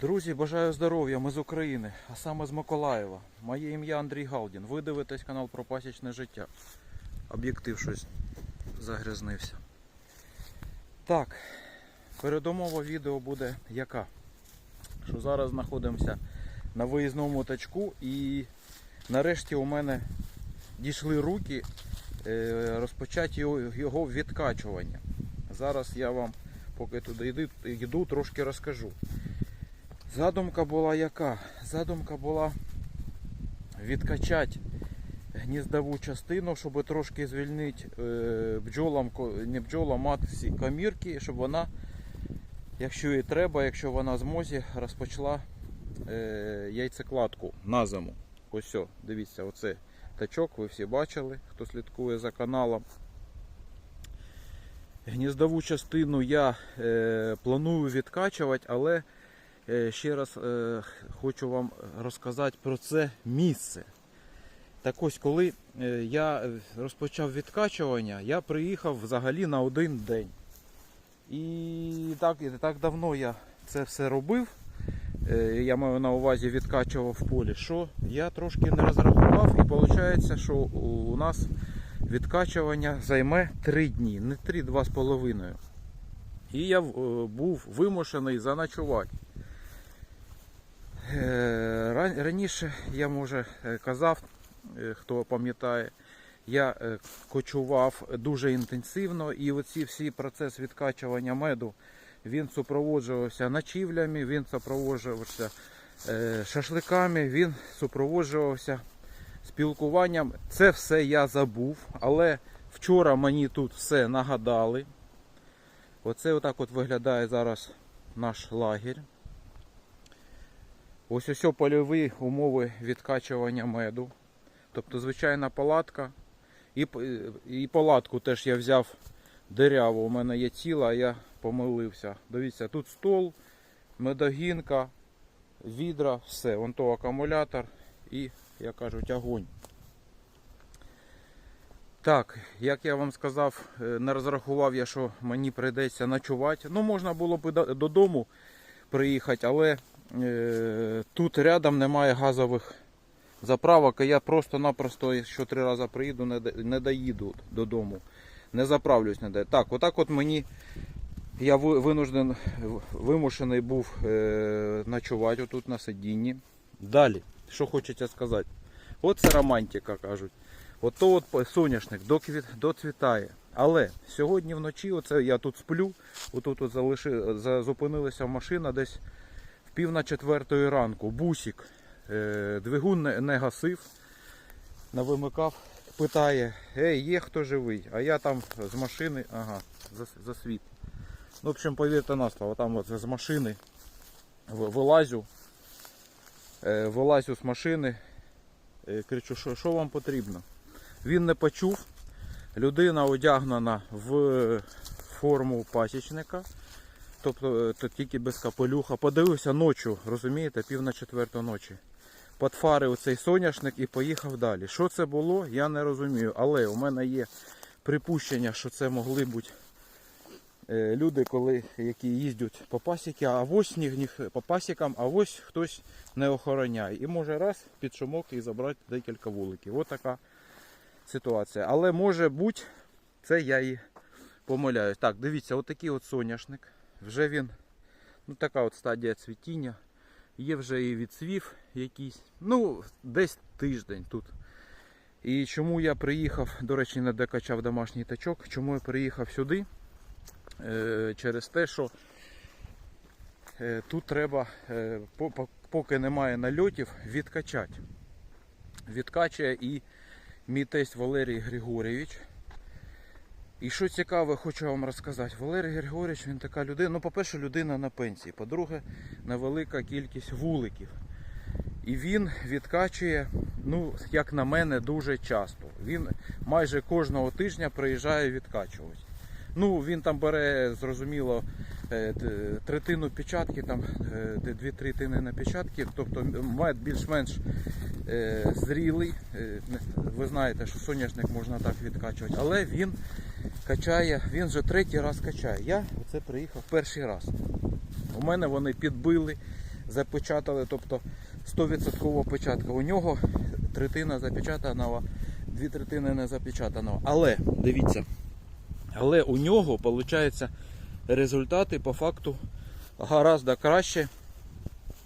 Друзі, бажаю здоров'я, ми з України, а саме з Миколаєва. Моє ім'я Андрій Галдін. Ви дивитесь канал про пасічне життя. Об'єктив щось загрязнився. Так, передумова відео буде яка? Що зараз знаходимося на виїзному тачку і нарешті у мене дійшли руки е, розпочати його, відкачування. Зараз я вам, поки туди йду, йду трошки розкажу. Задумка була яка? Задумка була відкачати гніздову частину, щоб трошки звільнити е, бджолам, не бджолам, матці комірки, щоб вона, якщо і треба, якщо вона змозі, розпочала е, яйцекладку на зиму. Ось все, дивіться, оце тачок, ви всі бачили, хто слідкує за каналом. Гніздову частину я е, планую відкачувати, але Ще раз е, хочу вам розказати про це місце. Так ось, коли е, я е, розпочав відкачування, я приїхав взагалі на один день. І так, так давно я це все робив. е, Я маю на увазі відкачував в полі, що я трошки не розрахував, і виходить, що у нас відкачування займе 3 дні, не 3, 2,5. І я е, був вимушений заночувати. Е, ран- Раніше я може е, казав, е, хто пам'ятає, я кочував дуже інтенсивно і оці всі процес відкачування меду він супроводжувався ночівлями, він супроводжувався шашликами, він супроводжувався спілкуванням. Це все я забув, але вчора мені тут все нагадали. Оце отак от виглядає зараз наш лагерь. Ось ось польові умови відкачування меду. Тобто звичайна палатка. І, і палатку теж я взяв диряву. У мене є ціла, а я помилився. Дивіться, тут стол, медогінка, відра, все. Вон то акумулятор і, як кажуть, огонь. Так, як я вам сказав, е, не розрахував я, що мені прийдеться ночувати. Ну, можна було б додому приїхати, але тут рядом немає газових заправок, і я просто-напросто, якщо три рази приїду, не, доїду додому. Не заправлюсь ніде. Так, отак от мені я винужден, вимушений був е, ночувати отут на сидінні. Далі, що хочеться сказати. От це романтика, кажуть. Ото от по- соняшник доцвітає. Але сьогодні вночі, оце я тут сплю, отут от залиши, зупинилася машина десь пів на четвертої ранку. Бусик, е, двигун не, гасив, не вимикав, питає, ей, є хто живий? А я там з машини, ага, за, за світ. Ну, в общем, повірте на слово, там от з машини вилазю, е, вилазю з машини, е, кричу, що, що вам потрібно? Він не почув. Людина одягнена в форму пасічника, тобто е, то тільки без капелюха. Подивився ночі, розумієте, пів на четверту ночі. Подфарив цей соняшник і поїхав далі. Що це було, я не розумію. Але у мене є припущення, що це могли бути е, люди, коли, які їздять по пасіки, а ось ні, ні, по пасікам, а ось хтось не охороняє. І може раз під шумок і забрати декілька вуликів. Ось така ситуація. Але може бути, це я і помиляюсь. Так, дивіться, отакий от соняшник. Вже він, ну така от стадія цвітіння. Є вже і відсвів якийсь. Ну, десь тиждень тут. І чому я приїхав, до речі, не докачав домашній тачок, чому я приїхав сюди? Е, через те, що е, тут треба, е, по- по- поки немає нальотів, відкачати. Відкачує і мій тесть Валерій Григорійович. І що цікаве, хочу вам розказати. Валерій Григорійович, він така людина. Ну, по-перше, людина на пенсії. По-друге, невелика кількість вуликів. І він відкачує, ну, як на мене, дуже часто. Він майже кожного тижня приїжджає відкачувати. Ну, він там бере, зрозуміло, е, третину печатки, там е, дві третини на печатки, тобто мед більш-менш е, зрілий. Ви знаєте, що соняшник можна так відкачувати, але він качає, він вже третій раз качає. Я оце приїхав перший раз. У мене вони підбили, запечатали, тобто 100% печатка. У нього третина запечатаного, дві третини не запечатаного. Але дивіться, але у нього виходить результати по факту гораздо краще,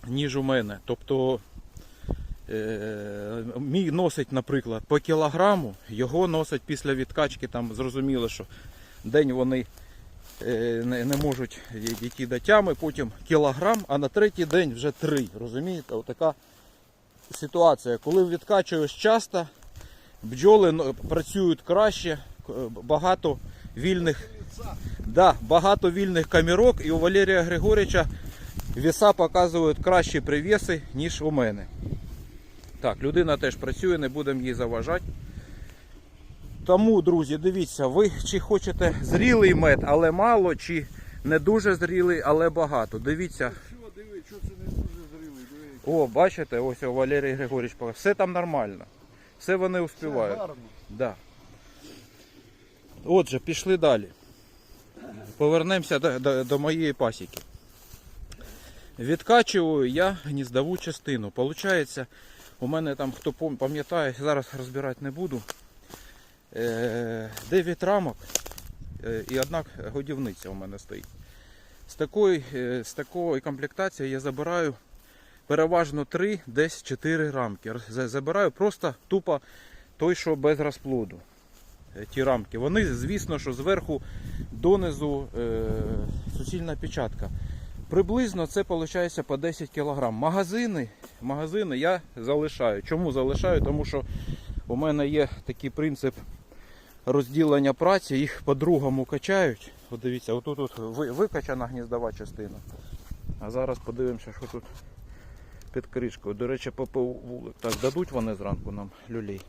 ніж у мене. Тобто мій носить, наприклад, по кілограму, його носить після відкачки, там зрозуміло, що день вони е, не, не можуть дійти до тями, потім кілограм, а на третій день вже три. Розумієте? Отака ситуація. Коли відкачуєш часто, бджоли ну, працюють краще, багато вільних, да, багато вільних камірок, і у Валерія Григорича віса показують кращі привіси, ніж у мене. Так, людина теж працює, не будемо їй заважати. Тому, друзі, дивіться, ви чи хочете зрілий мед, але мало, чи не дуже зрілий, але багато. Дивіться, о, бачите, ось о, Валерій Григорійович показав. Все там нормально. Все вони успівають. гарно. Да. Отже, пішли далі. Повернемося до, до, до моєї пасіки. Відкачую я гніздову частину. Получається, у мене там, хто пам'ятає, зараз розбирати не буду. Е, 9 рамок е, і одна годівниця у мене стоїть. З такої, е, з такої комплектації я забираю переважно 3, десь 4 рамки. Забираю просто тупо той, що без розплоду. Е, Ті рамки. Вони, звісно, що зверху донизу е, суцільна печатка. Приблизно це виходить по 10 кг. Магазини, магазини я залишаю. Чому залишаю? Тому що у мене є такий принцип розділення праці, їх по-другому качають. От дивіться, отут от викачана гніздова частина. А зараз подивимося, що тут під кришкою. До речі, ППУ вулик. Так, дадуть вони зранку нам люлей.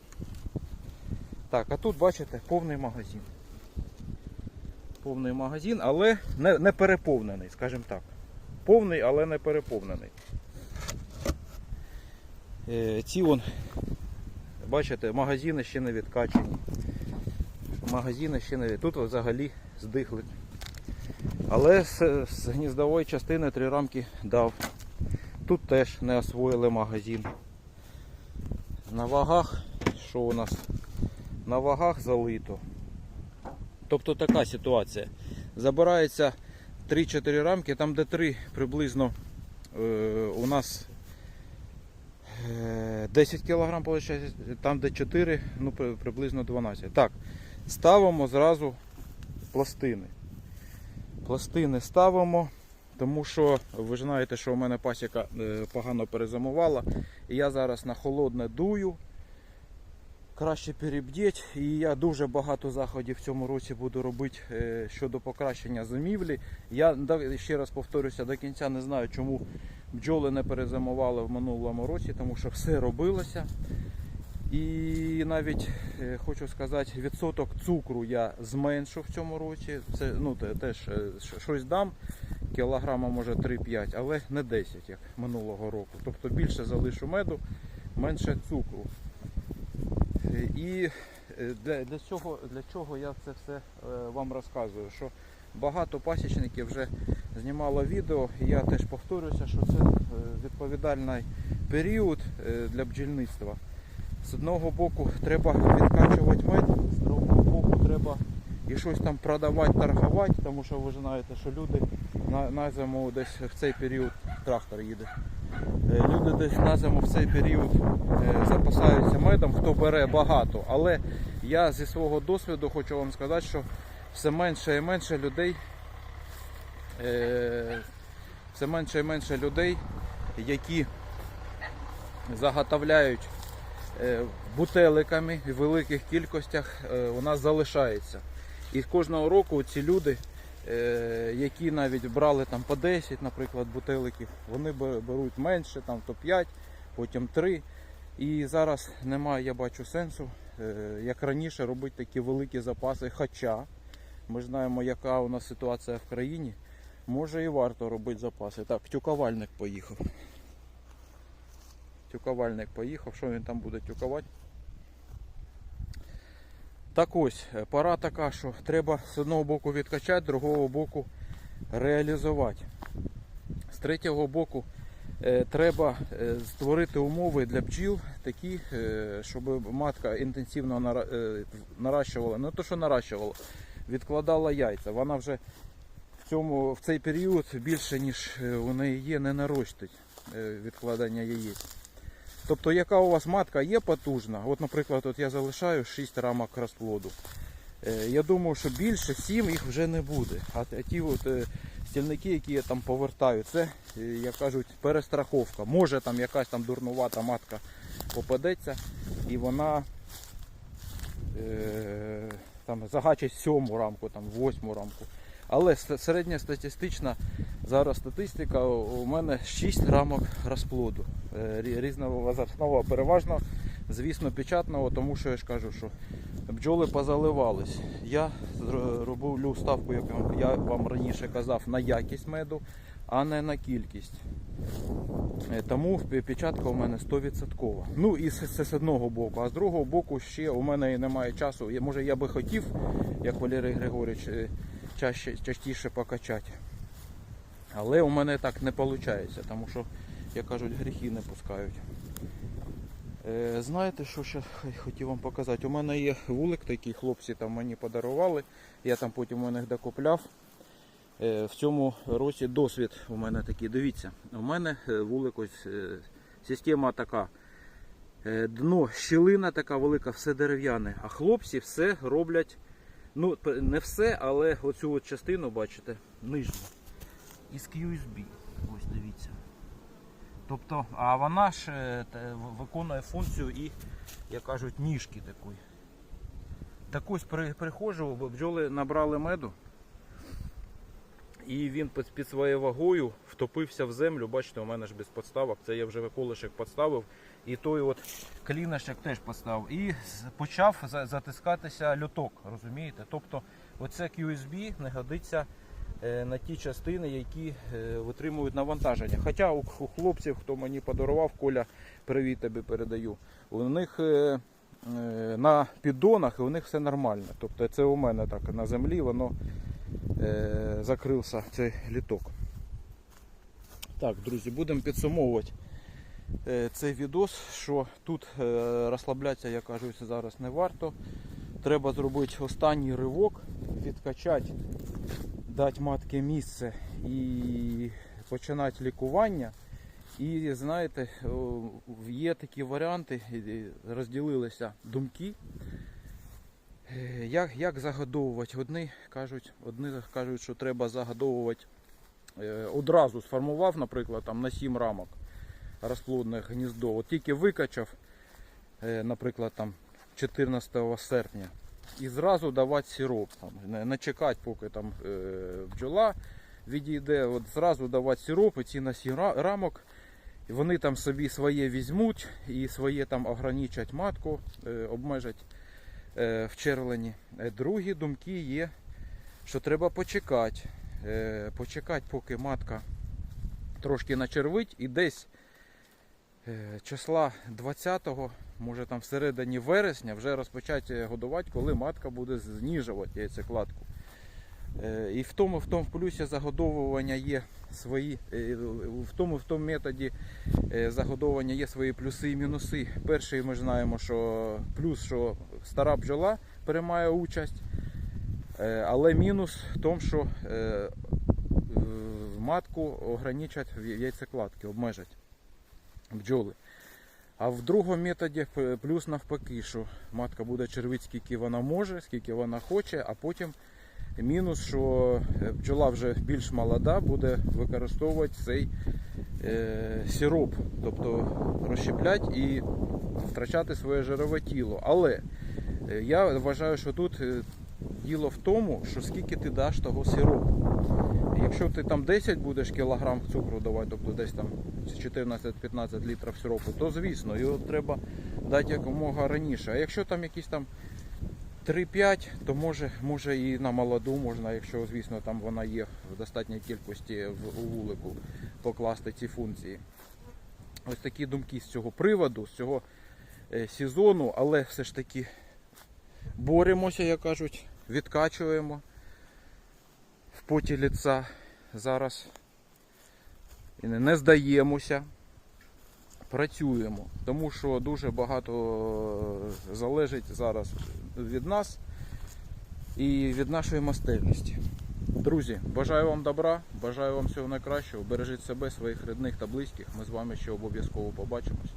Так, а тут бачите повний магазин. Повний магазин, але не, не переповнений, скажімо так. Повний, але не переповнений. Е, ці вон, бачите, магазини ще не відкачені. Магазини ще не. Тут взагалі здихли. Але з, з гніздової частини три рамки дав. Тут теж не освоїли магазин. На вагах, що у нас? На вагах залито. Тобто така ситуація. Забирається 3-4 рамки, там де 3 приблизно е, у нас 10 кг, виходить, там де 4, ну приблизно 12. Так, ставимо зразу пластини. Пластини ставимо, тому що ви знаєте, що у мене пасіка е, погано перезимувала. Я зараз на холодне дую. Краще перебдіть. І я дуже багато заходів в цьому році буду робити е, щодо покращення зимівлі. Я ще раз повторюся, до кінця не знаю, чому бджоли не перезимували в минулому році, тому що все робилося. І навіть е, хочу сказати, відсоток цукру я зменшу в цьому році. Це ну, теж е, щось дам, кілограма може 3-5, але не 10, як минулого року. Тобто більше залишу меду, менше цукру. Е, І для, для, цього, для чого я це все вам розказую? Що багато пасічників вже знімало відео, і я теж повторюся, що це е, відповідальний період е, для бджільництва. З одного боку треба відкачувати мед, з другого боку треба і щось там продавати, торгувати, тому що ви знаєте, що люди на, на зиму десь в цей період трактор їде. Е, Люди десь на зиму в цей період запасаються медом, хто бере багато. Але я зі свого досвіду хочу вам сказати, що все менше і менше людей, е, все менше і менше людей, які заготовляють е, бутеликами в великих кількостях, е, у нас залишається. І кожного року ці люди, які навіть брали там по 10, наприклад, бутеликів, вони беруть менше, там то 5, потім 3. І зараз немає, я бачу, сенсу, як раніше, робити такі великі запаси. Хоча ми знаємо, яка у нас ситуація в країні. Може і варто робити запаси. Так, тюкавальник поїхав. Тюкавальник поїхав, що він там буде тюкувати? Так ось, е, пора така, що треба з одного боку відкачати, з другого боку реалізувати. З третього боку е, треба е, створити умови для бджіл такі, щоб матка інтенсивно нара- наращувала, не то що наращувала, відкладала яйця. Вона вже в, цьому, в цей період більше, ніж е, у неї є, не наростить е, відкладання яєць. Тобто, яка у вас матка є потужна, от, наприклад, от я залишаю 6 рамок розплоду. Е, Я думаю, що більше 7 їх вже не буде. А ті от, стільники, які я там повертаю, це, як кажуть, перестраховка. Може там якась там дурнувата матка попадеться і вона там, загачить сьому рамку, там, восьму рамку. Але с- середньостатистична зараз статистика у мене 6 рамок розплоду е, різного возрастного, переважно, звісно, печатного, тому що я ж кажу, що бджоли позаливались. Я роблю ставку, як я вам раніше казав, на якість меду, а не на кількість. Е, Тому печатка у мене 100%. Ну і з, з- одного боку, а з другого боку ще у мене немає часу. Може я би хотів, як Валерій Григорович, е, чаще, частіше покачати. Але у мене так не виходить, тому що, як кажуть, гріхи не пускають. Е, знаєте, що ще хотів вам показати? У мене є вулик такий, хлопці там мені подарували. Я там потім у них докупляв. Е, в цьому році досвід у мене такий. Дивіться, у мене е, вулик ось е, система така. Дно, щілина така велика, все дерев'яне. А хлопці все роблять. Ну, не все, але оцю от частину, бачите, нижню. Із QSB. Ось дивіться. Тобто, а вона ж виконує функцію і, як кажуть, ніжки такої. Так ось при, приходжу, бджоли набрали меду. І він під, своєю вагою втопився в землю. Бачите, у мене ж без подставок. Це я вже колишек підставив. І той от клінашек теж поставив. І почав затискатися льоток, розумієте? Тобто оце QSB не годиться е, на ті частини, які е, витримують навантаження. Хоча у, хлопців, хто мені подарував, Коля, привіт тобі передаю. У них е, на піддонах і у них все нормально. Тобто це у мене так на землі воно закрився цей літок. Так, друзі, будемо підсумовувати е, цей відос, що тут е, розслаблятися, як кажуть, зараз не варто. Треба зробити останній ривок, відкачати, дати матки місце і починати лікування. І знаєте, є такі варіанти, розділилися думки. Е, Як, як загодовувати? Одні кажуть, одні кажуть, що треба загодовувати е, одразу сформував, наприклад, там на 7 рамок розплодне гніздо. От тільки викачав, е, наприклад, там 14 серпня, і зразу давати сироп. Там, не, чекати, поки там бджола відійде, от зразу давати сироп, і ці на 7 рамок. Вони там собі своє візьмуть і своє там ограничать матку, обмежать в червлені. Е, Другі думки є, що треба почекати. Е, Почекати, поки матка трошки начервить і десь е, числа 20-го, може там всередині вересня, вже розпочати годувати, коли матка буде зніжувати яйцекладку. Е, І в тому, в тому плюсі загодовування є свої, е, в тому, в тому методі е, загодовування є свої плюси і мінуси. Перший ми знаємо, що плюс, що стара бджола приймає участь, але мінус в тому, що матку ограничать в яйцекладки, обмежать бджоли. А в другому методі плюс навпаки, що матка буде червити скільки вона може, скільки вона хоче, а потім мінус, що е, бджола вже більш молода, буде використовувати цей е, сироп, тобто розщеплять і втрачати своє жирове тіло. Але е, я вважаю, що тут е, діло в тому, що скільки ти даш того сиропу. Якщо ти там 10 будеш кілограм цукру давати, тобто десь там 14-15 літрів сиропу, то звісно, його треба дати якомога раніше. А якщо там якісь там 3-5, то може, може і на молоду можна, якщо, звісно, там вона є в достатній кількості в, вулику, покласти ці функції. Ось такі думки з цього приводу, з цього е, сезону, але все ж таки боремося, як кажуть, відкачуємо в поті ліца зараз. І не здаємося. Працюємо, тому що дуже багато е, залежить зараз від нас і від нашої майстерності. Друзі, бажаю вам добра, бажаю вам всього найкращого. Бережіть себе, своїх рідних та близьких. Ми з вами ще обов'язково побачимось.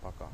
Пока.